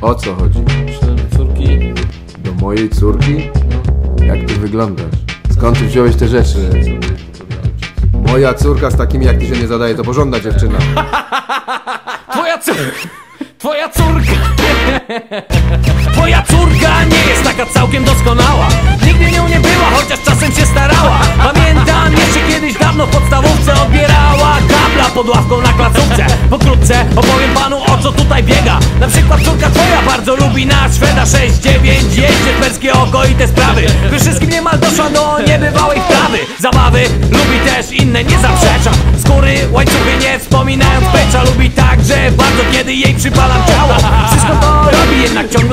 O co chodzi? Że córki... Do mojej córki? Jak ty wyglądasz? Skąd ty wziąłeś te rzeczy? Moja córka z takimi jak ty się nie zadaje, to porządna dziewczyna. Twoja córka... Twoja córka... Twoja córka nie jest taka całkiem doskonała Nigdy nią nie była, chociaż czasem się starała Pamiętam jeszcze kiedyś dawno w podstawówce odbierała kabla pod ławką na placówce Pokrótce opowiem panu o co tutaj biega bardzo lubi na Szweda 6-9 Jeździ perskie oko i te sprawy. Przy wszystkim niemal doszła do niebywałej wprawy Zabawy lubi też inne, nie zaprzeczam Skóry, łańcuchy nie wspominając pecza Lubi także bardzo kiedy jej przypalam ciało. Wszystko to robi jednak ciągle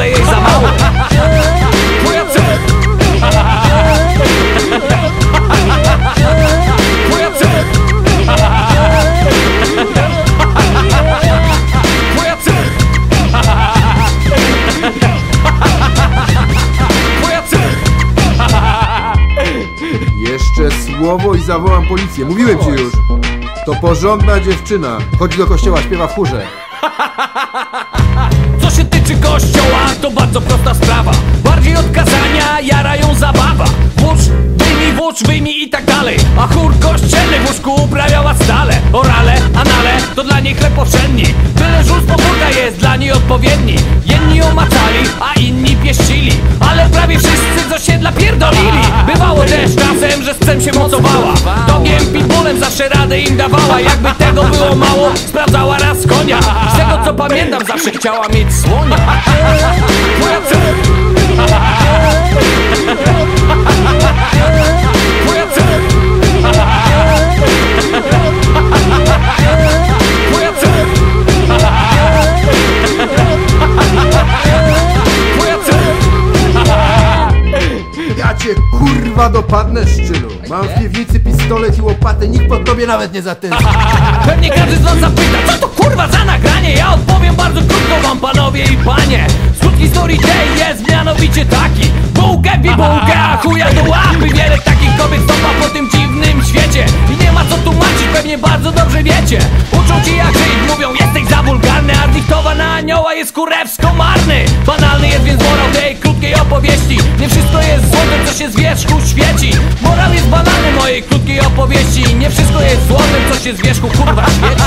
słowo i zawołam policję. Mówiłem ci już. To porządna dziewczyna. Chodzi do kościoła, śpiewa w chórze. Co się tyczy kościoła, to bardzo prosta sprawa Bardziej od kazania jara ją zabawa Włócz, wyjmij, włócz, wyjmij i tak dalej A chór kościelny w łóżku uprawiała stale Orale, anale, to dla niej chleb powszedni Tyle podwórka jest dla niej odpowiedni Jedni ją macali, a inni pieścili radę im dawała Jakby tego było mało, sprawdzała raz konia. Z tego co pamiętam, zawsze chciała mieć słonia. Córka Ja cię kurwa dopadnę, szczylu. Mam w piwnicy pistolet i łopatę, nikt pod tobie nawet nie zatęskni. Pewnie każdy z was zapyta, co to kurwa za nagranie? Ja odpowiem bardzo krótko wam panowie i panie. Skrót historii tej jest mianowicie taki. Bułkę, bibułkę, a chuja do łapy. Wiele takich kobiet stopa po tym dziwnym świecie. I nie ma co tłumaczyć, pewnie bardzo dobrze wiecie. Uczą ci jak żyć, mówią jesteś za wulgarny. A na anioła jest kurewsko marny. Banalny jest więc morał tej opowieści. Nie wszystko jest złotem, co się z wierzchu świeci. Morał jest banalny mojej krótkiej opowieści. Nie wszystko jest złotem, co się z wierzchu kurwa świeci.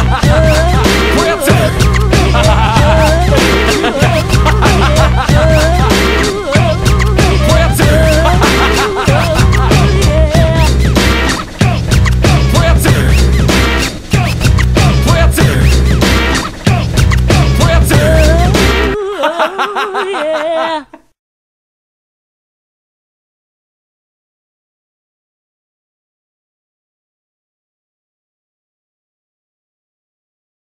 Oh, yeah.